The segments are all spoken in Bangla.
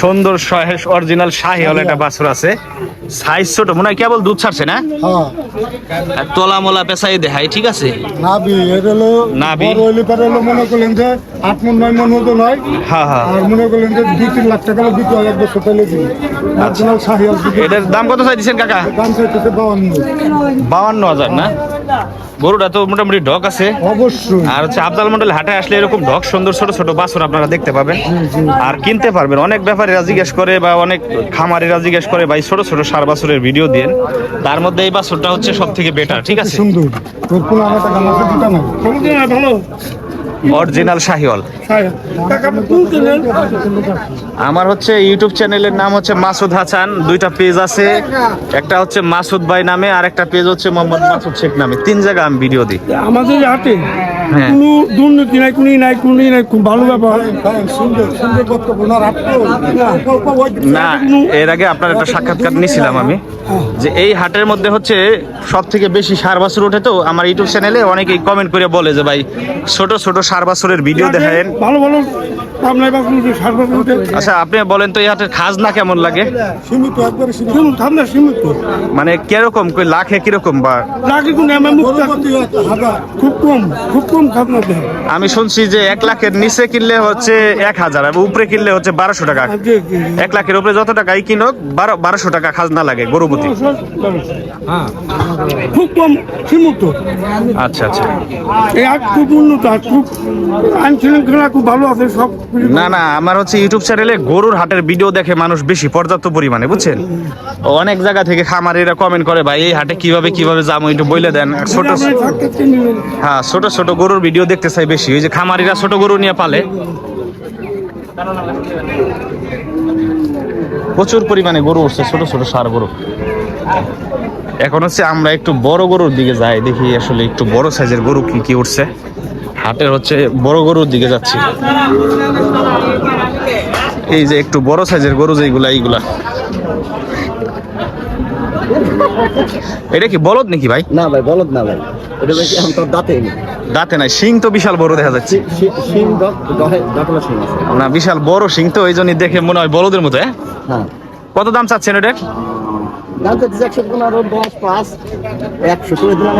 সুন্দর অরিজিনাল শাহি হল একটা বাছুর আছে। সাইজ ছোট মনে হয় কেবল দুধ ছাড়ছে না? হ্যাঁ। আর তলা মোলা পেশাই দেখাই ঠিক আছে? নাবি এটা হলো নাভি। বড় হইলে পরে হলো মনে করলেন যে আট মন নয় মন মতো নয় হ্যাঁ হ্যাঁ। আর মনে করলেন যে দুই তিন লাখ টাকা দিতে হয় এক বছর তাহলে দিন। নাচনাল শাহি আসবে এটার দাম কত চাই দিচ্ছেন কাকা দাম চাইতেছে বাউন্ন। বাউন্ন হাজার না? গরুটা তো মোটামুটি ঢক আছে। অবশ্যই। আর হচ্ছে আবদাল মন্ডল হাটে আসলে এরকম ঢক সুন্দর ছোট ছোট বাছুর আপনারা দেখতে পাবেন। আর কিনতে পারবেন। অনেক ব্যাপারীরা জিজ্ঞেস করে বা অনেক খামারিরা জিজ্ঞেস করে ভাই ছোট ছোট সার বাছুরের ভিডিও দেন। তার মধ্যে এই বাছুরটা হচ্ছে সব থেকে বেটার ঠিক আছে? সুন্দর। ভালো। অরিজিনাল শাহিওয়াল। আমার হচ্ছে ইউটিউব চ্যানেলের নাম হচ্ছে মাসুদ হাসান। দুইটা পেজ আছে। একটা হচ্ছে মাসুদ ভাই নামে আর একটা পেজ হচ্ছে মোহাম্মদ মাসুদ শেখ নামে। তিন জায়গা আমি ভিডিও দিই। আমাদের হাতে হ্যাঁ। কোনো দুর্নীতি নাই কোনো নাই কোনো নাই খুব ভালো ব্যাপার। না এর আগে আপনার একটা সাক্ষাৎকার নিয়েছিলাম আমি যে এই হাটের মধ্যে হচ্ছে সব থেকে বেশি সার বাছুর ওঠে তো। আমার ইউটিউব চ্যানেলে অনেকেই কমেন্ট করে বলে যে ভাই ছোট ছোট সার বছরের ভিডিও দেখেন। ভালো ভালো আচ্ছা আপনি বলেন তো এই হাটের খাজনা কেমন লাগে? সীমিত একবারে সীমিত। যেমন সীমিত। মানে কীরকম কই লাখে কীরকম বা? লাগে কোনো আমার মুখ পরবর্তী হাজার। খুব কম খুব কম খাতনা দেয়। আমি শুনছি যে এক লাখের নিচে কিনলে হচ্ছে এক হাজার আর উপরে কিনলে হচ্ছে বারোশো টাকা। যে- এক লাখের উপরে যত টাকাই কিনুক বারো বারোশো টাকা খাজনা লাগে গরুপতি। খুব কম সীমিত। আচ্ছা আচ্ছা। এই খুব উন্নত আর খুব আইন শৃঙ্খলা খুব ভালো আছে সব। না না আমার হচ্ছে ইউটিউব চ্যানেলে গরুর হাটের ভিডিও দেখে মানুষ বেশি পর্যাপ্ত পরিমাণে বুঝছেন? অনেক জায়গা থেকে খামারিরা কমেন্ট করে ভাই এই হাটে কীভাবে কীভাবে যাব? একটু বলে দেন। ছোট। হ্যাঁ ছোট ছোট গরুর ভিডিও দেখতে চাই বেশি। ওই যে খামারিরা ছোট গরু নিয়ে পালে। প্রচুর পরিমাণে গরু উঠছে ছোট ছোট সার গরু। এখন হচ্ছে আমরা একটু বড় গরুর দিকে যাই দেখি আসলে একটু বড় সাইজের গরু কি কি উঠছে। হাটের হচ্ছে বড় গরুর দিকে যাচ্ছি। এই যে একটু বড় সাইজের গরু যেগুলা এইগুলা। এটা কি বলদ নাকি ভাই? না ভাই বলদ না ভাই। এটা দাঁতে দাঁতে নাই শিং তো বিশাল বড় দেখা যাচ্ছে। শিং না বিশাল বড় শিং তো ওই জন্যই দেখে মনে হয় বলদের মতো হ্যাঁ? হ্যাঁ। কত দাম চাচ্ছেন এটার? দাম তো একশো পনেরো দশ পাঁচ একশো করে দিলাম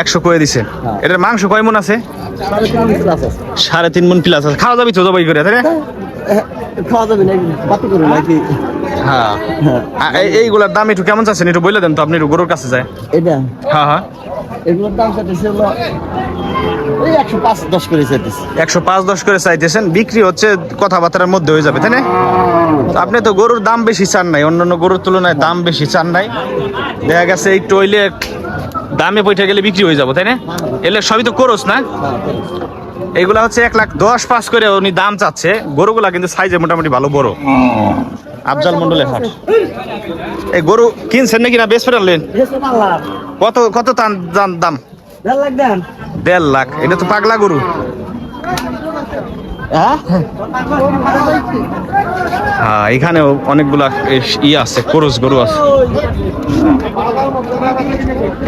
একশো করে দিছে। হ্যাঁ। এটার মাংস কয় মন আছে? সাড়ে তিন মিনিট ক্লাস আছে। সাড়ে তিন মন প্লাস আছে। খাওয়া যাবি তো জবাই করে তাই হ্যাঁ, খাওয়া যাবে নাকি? বাতি করুন নাকি? হ্যাঁ। এইগুলার দাম একটু কেমন চাচ্ছেন? একটু বলে দেন তো আপনি একটু গরুর কাছে যায়। এটা? হ্যাঁ হ্যাঁ। এগুলোর দাম চাইতেছে হলো একশো পাঁচ দশ করে চাইতেছে। একশো পাঁচ দশ করে চাইতেছেন। বিক্রি হচ্ছে কথাবার্তার মধ্যে হয়ে যাবে তাই না? আপনি তো গরুর দাম বেশি চান নাই অন্যান্য গরুর তুলনায় দাম বেশি চান নাই। দেখা গেছে এই টয়লেট দামে পয়সা গেলে বিক্রি হয়ে যাব তাই না? এলে সবই তো করস না? এগুলা হচ্ছে এক লাখ দশ পাঁচ করে উনি দাম চাচ্ছে। গরুগুলা কিন্তু সাইজে মোটামুটি ভালো বড়। আফজাল মন্ডলের হাট। এই গরু কিনছেন নাকি না? বেশ ফেরালেন কত কত দাম? দেড় লাখ দেড় লাখ। এটা তো পাগলা গরু। হ্যাঁ? হ্যাঁ এখানেও অনেকগুলা ই আছে করস গরু আছে।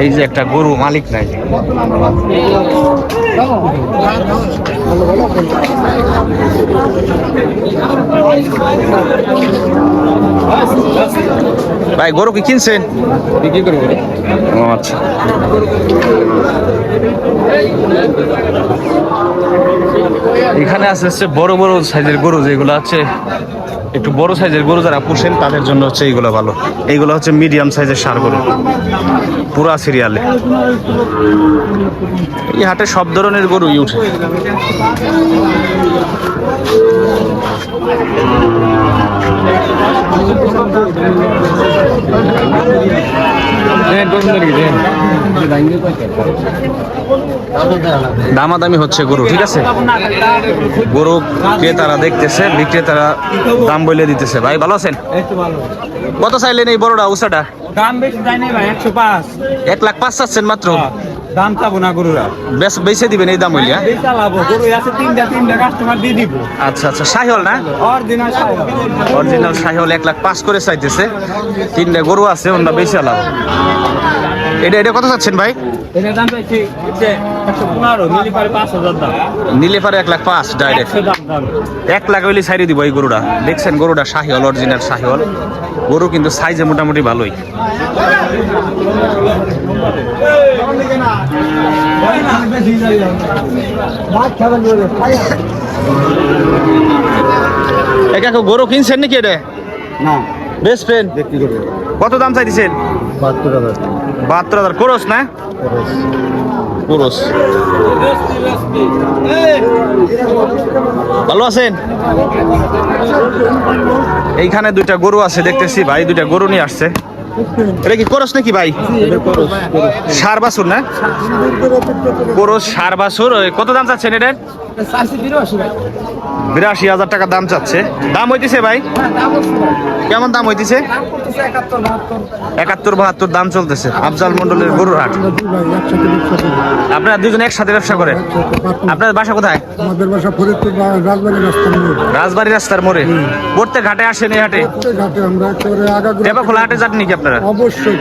এই যে একটা গরু মালিক নাই। ভাই গরু কি কিনছেন? বিক্রি করব। ও আচ্ছা। এখানে আছে হচ্ছে বড় বড় সাইজের গরু, যেগুলো আছে একটু বড় সাইজের গরু যারা পুষেন, তাদের জন্য হচ্ছে এইগুলো ভালো। এইগুলো হচ্ছে মিডিয়াম সাইজের সার গরু। পুরা সিরিয়ালে এই হাটে সব ধরনের গরুই উঠে। দামাদামি হচ্ছে গরু ঠিক আছে? গরু ক্রেতারা দেখতেছে বিক্রেতারা দাম বলে দিতেছে। ভাই ভালো আছেন? কত চাইলেন এই বড়টা উষাটা? দাম বেশি যায় নাই ভাই একশো পাঁচ। এক লাখ পাঁচ চাচ্ছেন মাত্র। দাম চাবো না গরুরা? বেশ বেছে দিবেন এই দাম হইয়া বেশ চালাবো গরু আছে তিনটা তিনটা কাস্টমার দিয়ে দিব। আচ্ছা আচ্ছা শাহিওল না? অরিজিনাল অরিজিনাল শাহিওল এক লাখ পাঁচ করে চাইতেছে। তিনটা গরু আছে অন্য বেশি আলাদা এটা এটা কত চাচ্ছেন ভাই? এটার দাম চাইছি যে একশো পারে পাঁচ হাজার দাম। নিলে পারে এক লাখ পাঁচ ডাইরেক্ট একশো দাম দাম। এক লাখ হইলে সাইরে দিব এই গরুটা। দেখছেন গরুটা শাহিওয়াল অরিজিনাল শাহিওয়াল। গরু কিন্তু সাইজে মোটামুটি ভালোই। এ কাকু গরু কিনছেন নাকি এটা? না। বেস্ট ফ্রেন্ড কত দাম চাইছেন বাহাত্তর হাজার। বাহাত্তর হাজার। করস না? করস। ভালো আছেন? এইখানে দুইটা গরু আছে দেখতেছি ভাই দুইটা গরু নিয়ে আসছে। এটা কি করস নাকি ভাই? সার বাছুর না? করস সার ওই কত দাম চাচ্ছেন এটার? বিরাশি হাজার টাকা দাম চাচ্ছে। দাম হইতেছে ভাই? কেমন দাম হইতেছে? একাত্তর বাহাত্তর দাম চলতেছে। আফজাল মন্ডলের গরুর হাট আপনারা দুজন একসাথে ব্যবসা করেন। আপনার বাসা কোথায়? আমাদের বাসা ফরিদপুর রাজবাড়ি রাস্তা মোড়। রাজবাড়ি রাস্তার মোড়ে। প্রত্যেক ঘাটে আসেন এই হাটে? ঘাটে আমরা একেবারে আগাগোড়া টেপা খোলা হাটে যান নাকি আপনারা? অবশ্যই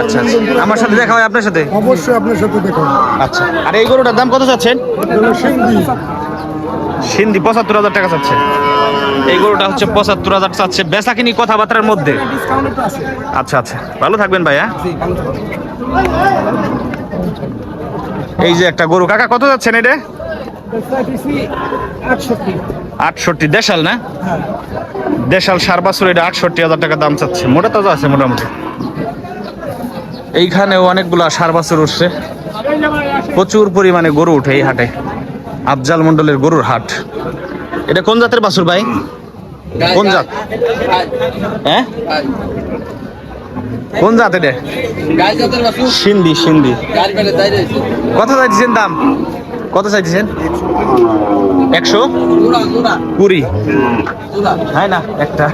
আচ্ছা আচ্ছা। আমার সাথে দেখা হয় আপনার সাথে? অবশ্যই আপনার সাথে দেখা আচ্ছা। আর এই গরুটার দাম কত চাচ্ছেন? সিন্ধি পঁচাত্তর হাজার টাকা চাচ্ছে। এই গরুটা হচ্ছে পঁচাত্তর হাজার চাচ্ছে। বেচা কিনি কথাবার্তার মধ্যে। আচ্ছা আচ্ছা। ভালো থাকবেন ভাইয়া। এই যে একটা গরু। কাকা কত যাচ্ছেন এটা? আটষট্টি। দেশাল না? দেশাল সার বাছুর এটা আটষট্টি হাজার টাকা দাম চাচ্ছে। মোটা তাজা আছে মোটামুটি। এইখানেও অনেকগুলা সার বাছুর উঠছে। প্রচুর পরিমাণে গরু উঠে এই হাটে। আফজাল মন্ডলের গরুর হাট। এটা কোন জাতের বাছুর ভাই? কোন জাত? হ্যাঁ? কোন জাত এটা? সিন্ধি সিন্ধি। কত চাইছেন দাম? কত চাইছেন একশো? কুড়ি। হ্যাঁ না একটা।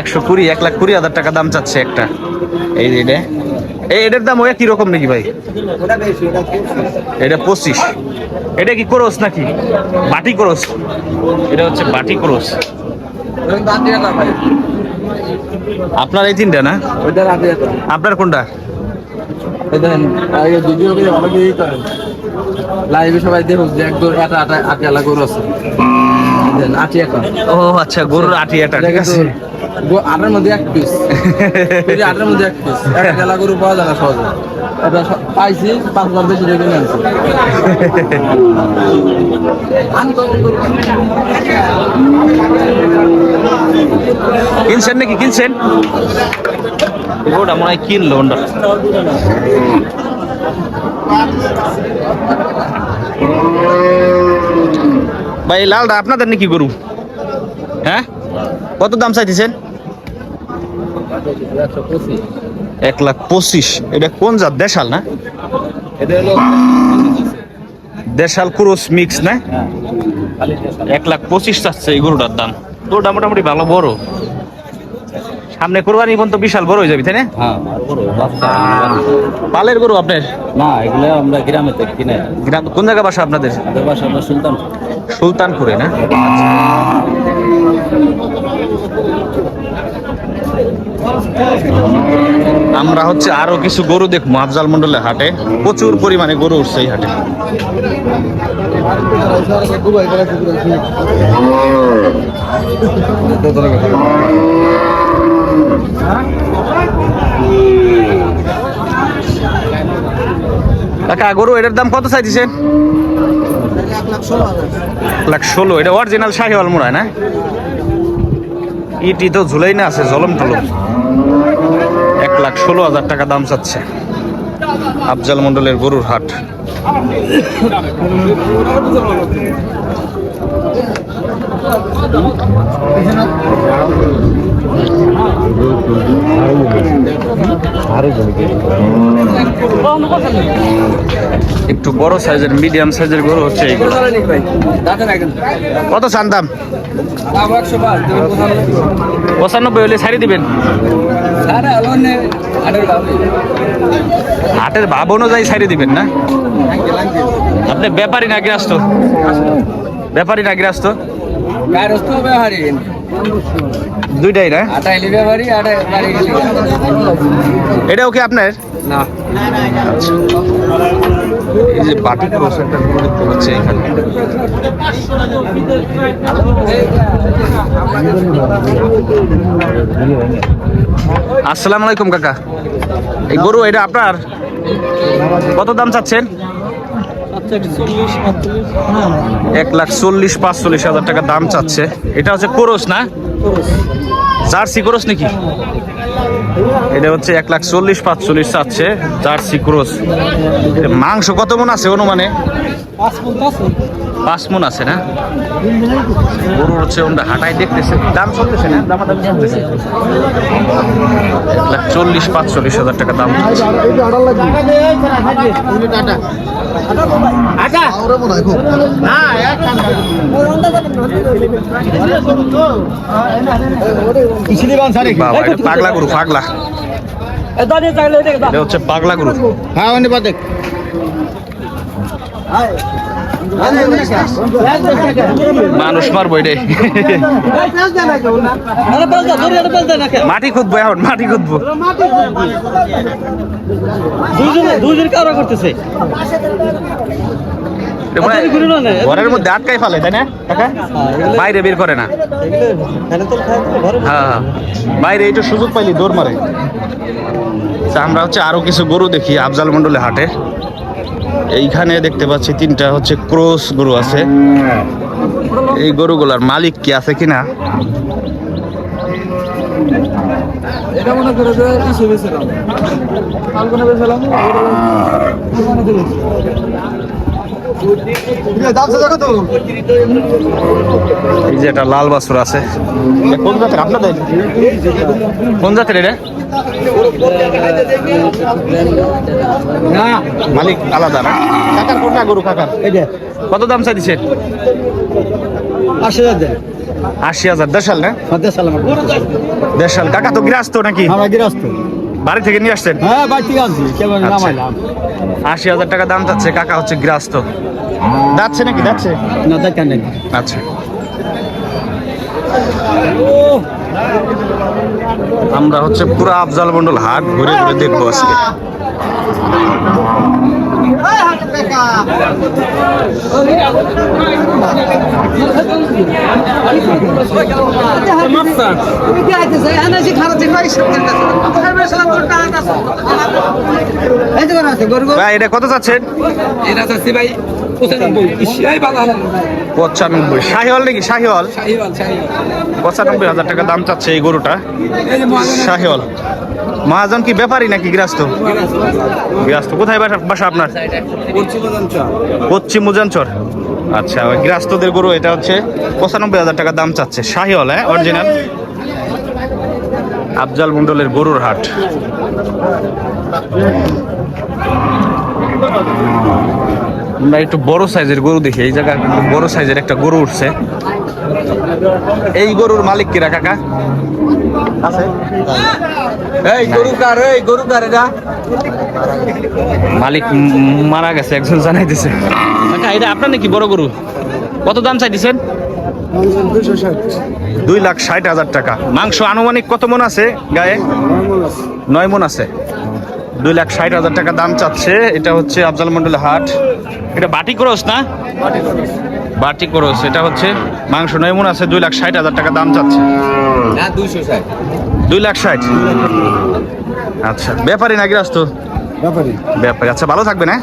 একশো কুড়ি এক লাখ কুড়ি হাজার টাকা দাম চাচ্ছে একটা। এই এই এটার দাম ওই একই রকম নাকি ভাই? এটা পঁচিশ। এটা কি করস নাকি? বাটি করস। এটা হচ্ছে বাটি করস। আপনার এই তিনটা না? আপনার কোনটা? লাইভে সবাই দেখুক যে একদম আলা গরু আছে আটি ও আচ্ছা গরুর আটি এটা ঠিক আছে। আটার মধ্যে এক পিস আটার মধ্যে এক পিস একটা আলা গরু পাওয়া যায় না সহজে। এটা পাইছি পাঁচ বার বেশি রেখে নিয়ে আনছি কিনছেন নাকি? কিনছেন? গরুটা মনে হয় কিনলো ওটা ভাই লালটা আপনাদের নাকি গরু? হ্যাঁ? কত দাম চাইতেছেন? এক লাখ পঁচিশ। এটা কোন জাত? দেশাল না? দেশাল ক্রোস মিক্স না? এক লাখ পঁচিশ চাচ্ছে এই গরুটার দাম। গরুটা মোটামুটি ভালো বড়। সামনে কোরবানি পর্যন্ত বিশাল বড় হয়ে যাবে তাই না? হ্যাঁ পালের গরু আপনার? না এগুলো আমরা গ্রামে থেকে কিনে গ্রাম কোন জায়গা বাসা আপনাদের? বাসা আমরা সুলতান সুলতানপুরে না? আমরা হচ্ছে আরও কিছু গরু দেখব আফজাল মন্ডলের হাটে। প্রচুর পরিমাণে গরু উঠছে এই হাটে। কাকা গরু এটার দাম কত চাইছেন লাখ ষোলো এটা অরিজিনাল শাহিওয়াল মোড়ায় না? ইটি তো ঝুলাই না আছে, জলম টলম। এক লাখ ষোলো হাজার টাকা দাম চাচ্ছে আফজাল মন্ডলের গরুর হাট। একটু বড় সাইজের মিডিয়াম সাইজের গরু হচ্ছে কত চান দাম? পঁচানব্বই হলে ছাড়ি দিবেন। হাটের ভাব অনুযায়ী ছাড়ি দিবেন না? আপনি ব্যাপারী না গৃহস্থ? ব্যাপারী না গৃহস্থ? দুইটাই না? এটাও কি আপনার? না। এই যে বাটি গরু দেখতে এখানে। আসসালামু আলাইকুম কাকা। এই গরু এটা আপনার? কত দাম চাচ্ছেন? এক লাখ চল্লিশ পাঁচচল্লিশ হাজার টাকা দাম চাচ্ছে। এটা হচ্ছে কোরস না? জার্সি কোরস নাকি? এটা হচ্ছে এক লাখ চল্লিশ পাঁচচল্লিশ চাচ্ছে জার্সি ক্রোস। মাংস কত মন আছে অনুমানে? পাঁচ মন আছে না? গরুর হচ্ছে ওটা হাঁটাই দেখতেছে। দাম চলতেছে না দাম দাম চলতেছে। এক লাখ চল্লিশ, পাঁচচল্লিশ হাজার টাকা দাম। পাগলা গরু, পাগলা। হচ্ছে পাগলা গরু। হ্যাঁ মানুষ মারবো এটাই। মাটি খুঁজবো এখন মাটি খুঁজবো দুজন কারও করতেছে। হয় ঘরের মধ্যে আটকাই ফেলে তাই না? বাইরে বের করে না। হ্যাঁ বাইরে এটা সুযোগ পাইলি দৌড় মারে। আমরা হচ্ছে আরও কিছু গরু দেখি আফজাল মন্ডলে হাটে। এইখানে দেখতে পাচ্ছি তিনটা হচ্ছে ক্রোস গরু আছে। এই গরুগুলার মালিক কি আছে কিনা? এই যে একটা লাল বাছুর আছে। কোন জাতের? আপনাদের? কোন জাতের এটা? মালিক আলাদা না? কাকার কোনটা গরু কাকার? কত দাম চাইছেন আশি হাজার। আশি হাজার। দেড়শাল না? হাতে সালাম দেড়শাল কাকা তো গৃহস্থ নাকি? আমরা গৃহস্থ। বাড়ি থেকে নিয়ে আসছেন? হ্যাঁ বাড়তি আনছি কেমন আচ্ছা। নামাইলাম। আশি হাজার টাকা দাম চাচ্ছে। কাকা হচ্ছে গৃহস্থ। যাচ্ছে নাকি? যাচ্ছে? না দেখেন নাকি আচ্ছা। আমরা হচ্ছে পুরো আফজাল মন্ডল হাট ঘুরে ঘুরে দেখব আজকে। এটা কত চাচ্ছেন? এটা চাচ্ছি ভাই পঁচানব্বই। শাহিওয়াল নাকি? শাহিওয়াল? পঁচানব্বই হাজার টাকা দাম চাচ্ছে এই গরুটা। শাহিওয়াল। মহাজন কি ব্যাপারী নাকি গৃহস্থ? গৃহস্থ। কোথায় বাসা বাসা আপনার? পশ্চিম মুজানচর আচ্ছা ওই গৃহস্থদের গরু, এটা হচ্ছে পঁচানব্বই হাজার টাকা দাম চাচ্ছে। শাহিওয়াল হ্যাঁ অরিজিনাল আফজাল মন্ডলের গরুর হাট। আমরা একটু বড় সাইজের গরু দেখি, এই জায়গায় কিন্তু বড় সাইজের একটা গরু উঠছে। এই গরুর মালিক কিরা, কাকা? আছে। এই গরু কার এই গরু কার এটা? মালিক মারা গেছে একজন জানাই দিছে কাকা এটা আপনার নাকি বড় গরু? কত দাম চাই দিছেন দুই লাখ ষাট হাজার টাকা। মাংস আনুমানিক কত মন আছে গায়ে? নয় মন আছে। দুই লাখ ষাট হাজার টাকা দাম চাচ্ছে। এটা হচ্ছে আফজাল মন্ডল হাট। এটা বাটি ক্রস না? বাটি খরচ সেটা হচ্ছে মাংস নয় মন আছে দুই লাখ ষাট হাজার টাকা দাম চাচ্ছে। না দুই লাখ ষাট? আচ্ছা ব্যাপারী নাকি আসতো ব্যাপারি। ব্যাপারী আচ্ছা ভালো থাকবে হ্যাঁ?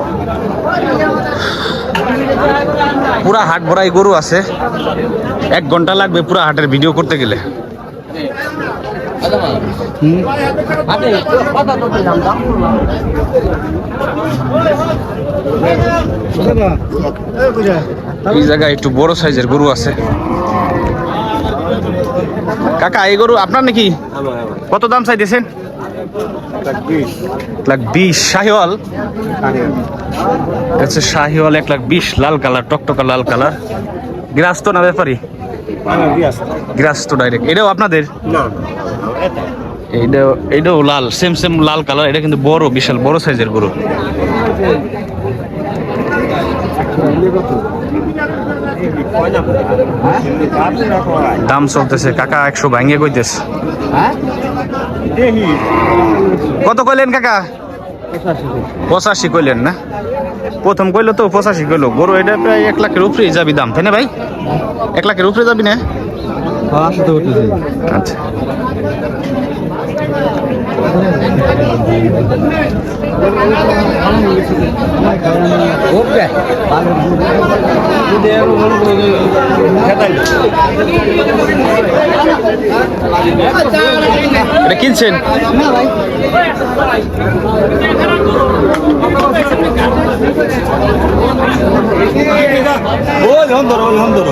পুরা হাট ভরাই গরু আছে। এক ঘণ্টা লাগবে পুরা হাটের ভিডিও করতে গেলে। এই জায়গায় একটু বড় সাইজের গরু আছে। কাকা এই গরু আপনার নাকি? কত দাম চাইতেছেন? এক লাখ বিশ। শাহিওয়াল? হচ্ছে শাহিওয়াল এক লাখ বিশ লাল কালার টকটকা লাল কালার। গ্রাস তো না ব্যাপারই গ্রাস তো ডাইরেক্ট এটাও আপনাদের? এইটাও এইটাও লাল সেম সেম লাল কালার। এটা কিন্তু বড় বিশাল বড় সাইজের গরু। দাম চলতেছে কাকা একশো ভাঙিয়ে কইতেছে। কত কইলেন কাকা? পঁচাশি কইলেন না? প্রথম কইলো তো পঁচাশি কইলো। গরু এটা প্রায় এক লাখের উপরে যাবি দাম, তাই না ভাই? এক লাখের উপরে যাবি না? আচ্ছা। ওকে এটা কিনছেন? বল হন ধরো হন ধরো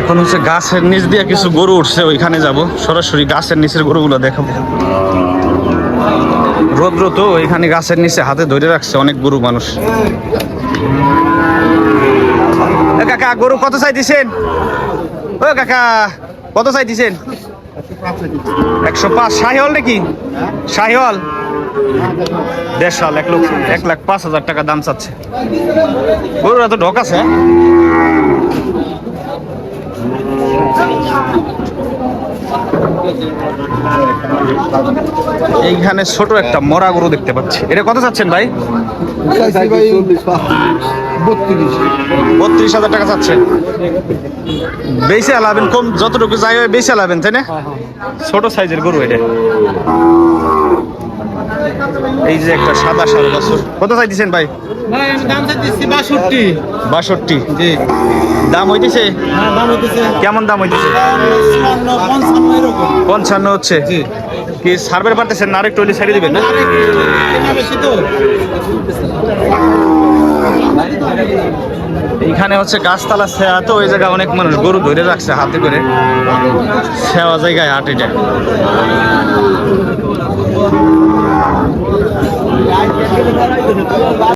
এখন হচ্ছে গাছের নিচ দিয়ে কিছু গরু উঠছে, ওইখানে যাব। সরাসরি গাছের নিচের গরুগুলো দেখাবো। রৌদ্র তো ওইখানে গাছের নিচে হাতে ধরে রাখছে অনেক গরু মানুষ। কাকা, গরু কত চাই দিছেন ও কাকা, কত চাই দিছেন একশো পাঁচ। শাহিওয়াল নাকি? শাহিওয়াল? দেড় সাল এক লক্ষ, এক লাখ পাঁচ হাজার টাকা দাম চাচ্ছে। গরুরা তো ঢক আছে হ্যাঁ? এইখানে ছোট একটা মরা গরু দেখতে পাচ্ছি। এটা কত চাচ্ছেন ভাই। বত্রিশ। হাজার টাকা চাচ্ছেন বেশি আলাবেন কম যতটুকু যাই হয় বেশি আলাবেন তাই না? ছোট সাইজের গরু এটা। এই যে একটা সাদা সাদা বছর কত চাইতেছেন ভাই? বাষট্টি। বাষট্টি। জি। দাম হইতেছে? হ্যাঁ দাম হইতেছে। কেমন দাম হইতেছে? পঞ্চান্ন হচ্ছে। কি সার্ভের পারতেছেন না আরেকটু ছেড়ে দিবেন না? এইখানে হচ্ছে গাছতলা ছেয়া, তো ওই জায়গায় অনেক মানুষ গরু ধরে রাখছে হাতে করে। ছেওয়া জায়গায় হাট এটা।